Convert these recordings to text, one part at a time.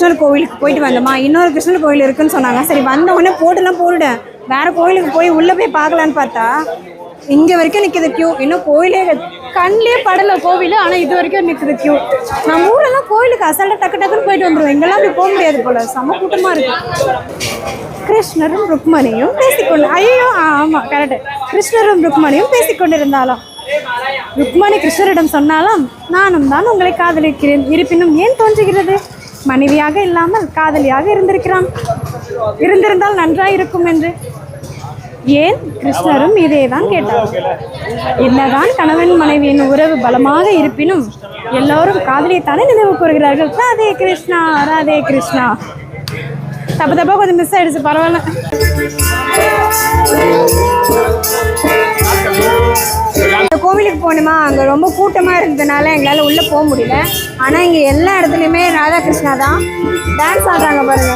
கிருஷ்ணர் கோவிலுக்கு போயிட்டு வந்தோமா? இன்னொரு கிருஷ்ணர் கோவில் இருக்குன்னு சொன்னாங்க. சரி வந்த உடனே போட்டுலாம் போட்டுட்டேன் வேறு கோவிலுக்கு போய் உள்ளே போய் பார்க்கலான்னு பார்த்தா இங்கே வரைக்கும் நிற்கிது க்யூ இன்னும் கோயிலே கண்ணிலே படலை கோவில் ஆனால் இது வரைக்கும் நிற்குது க்யூ நம்ம ஊரெல்லாம் கோயிலுக்கு அசால்ட்டாக டக்கு டக்குன்னு போயிட்டு வந்துடுவோம் எங்கெல்லாம் அப்படி போக முடியாது போல. செம கூட்டமாக இருக்கு. கிருஷ்ணரும் ருக்மணியும் பேசிக்கொண்டு ஐயோ ஆமாம் கரெக்டு கிருஷ்ணரும் ருக்மணியும் பேசிக்கொண்டிருந்தாலும் ருக்மணி கிருஷ்ணரிடம் சொன்னாலும் நானும் தான் உங்களை காதலிக்கிறேன். இருப்பினும் ஏன் தோன்றுகிறது? மனைவியாக இல்லாமல் காதலியாக இருந்திருக்கிறான். இருந்திருந்தால் நன்றாய் இருக்கும் என்று. ஏன்? கிருஷ்ணரும் இதே தான் கேட்டார். என்னதான் கணவன் மனைவியின் உறவு பலமாக இருப்பினும் எல்லோரும் காதலியைத்தானே நினைவு கூறுகிறார்கள். ராதே கிருஷ்ணா ராதே கிருஷ்ணா. தப்பு தப்பா கொஞ்சம் மிஸ் ஆயிடுச்சு பரவாயில்ல. கோவிலுக்கு போகணுமா? அங்கே ரொம்ப கூட்டமாக இருந்ததுனால எங்களால் உள்ளே போக முடியல. ஆனால் இங்கே எல்லா இடத்துலையுமே ராதாகிருஷ்ணா தான். டான்ஸ் ஆடுறாங்க பாருங்க.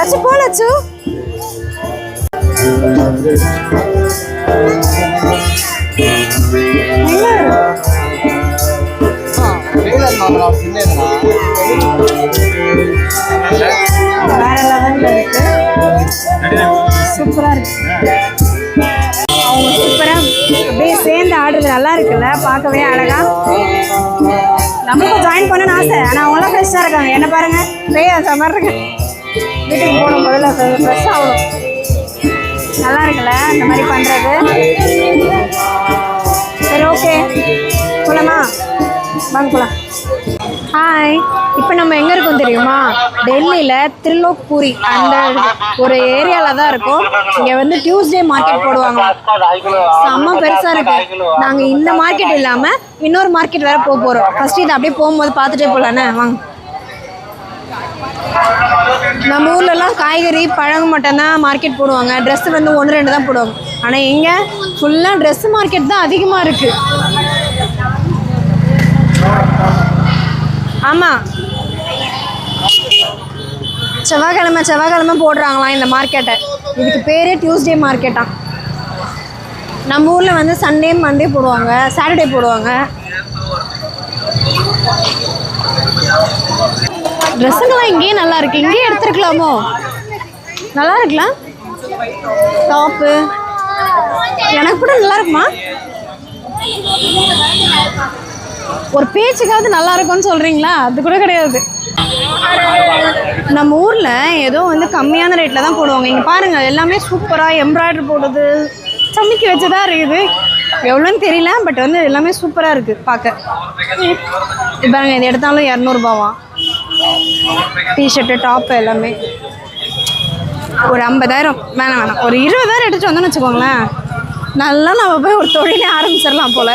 லட்சு போ லட்சு வேற லெவலில் இருக்கு? சூப்பராக இருக்கு. அவங்க சூப்பராக சேர்ந்து ஆடுறது நல்லா இருக்குல்ல? பார்க்கவே அழகா. நம்மளுக்கும் ஜாயின் பண்ணணும்னு ஆசை. ஆனால் அவங்களாம் ஃப்ரெஷ்ஷாக இருக்காங்க. என்ன பாருங்க. பேய் அந்த இருக்கு வீட்டுக்கு போகணும் முதல்ல ஃப்ரெஷ் ஆகணும். நல்லா இருக்குல்ல? இந்த மாதிரி பண்ணுறது சரி ஓகே போலாமா வாங்க போகலாம் ஹாய் இப்போ நம்ம எங்கே இருக்கோம் தெரியுமா? டெல்லியில் திருலோக்பூரி அந்த ஒரு ஏரியாவில் தான் இருக்கோம். இங்கே வந்து டியூஸ்டே மார்க்கெட் போடுவாங்க. செம்ம பெருசாக இருக்குது நாங்கள் இந்த மார்க்கெட் இல்லாமல் இன்னொரு மார்க்கெட் வேறு போக போகிறோம் ஃபஸ்ட்டு இதை அப்படியே போகும்போது பார்த்துட்டே போகலாண்ணே வாங்க. நம்ம ஊர்லலாம் காய்கறி பழம் மட்டும்தான் மார்க்கெட் போடுவாங்க. ட்ரெஸ் வந்து ஒன்று ரெண்டு தான் போடுவாங்க. ஆனால் இங்கே ஃபுல்லாக ட்ரெஸ் மார்க்கெட் தான் அதிகமாக இருக்குது ஆமாம் செவ்வாய்க்கிழமை செவ்வாய்க்கிழமை போடுறாங்களாம் இந்த மார்க்கெட்டை இதுக்கு பேரே டியூஸ்டே மார்க்கெட்டா நம்ம ஊரில் வந்து சண்டே மண்டே போடுவாங்க. சாட்டர்டே போடுவாங்க. ட்ரெஸ்ஸுங்கெல்லாம் இங்கேயே நல்லா இருக்கு. இங்கேயே எடுத்துருக்கலாமோ? நல்லா இருக்கலாம் டாப்பு எனக்கு கூட நல்லா இருக்குமா? ஒரு பேச்சுக்காவது நல்லா இருக்கும்னு சொல்கிறீங்களா அது கூட கிடையாது. நம்ம ஊரில் ஏதோ வந்து கம்மியான ரேட்டில் தான் போடுவாங்க. இங்கே பாருங்கள் எல்லாமே சூப்பராக எம்ப்ராய்டரி போடுறது சமைக்கி வச்சதா இருக்குது. எவ்வளோன்னு தெரியல பட் வந்து எல்லாமே சூப்பராக இருக்குது பார்க்க. இது பாருங்க இது எடுத்தாலும் இரநூறுபாவா டிஷர்ட்டு டாப்பு எல்லாமே. ஒரு ஐம்பதாயிரம் வேணாம் வேணாம். ஒரு இருபதாயிரம் எடுத்துகிட்டு வந்தோம்னு வச்சுக்கோங்களேன். நல்லா நம்ம போய் ஒரு தொழிலே ஆரம்பிச்சிடலாம் போல்.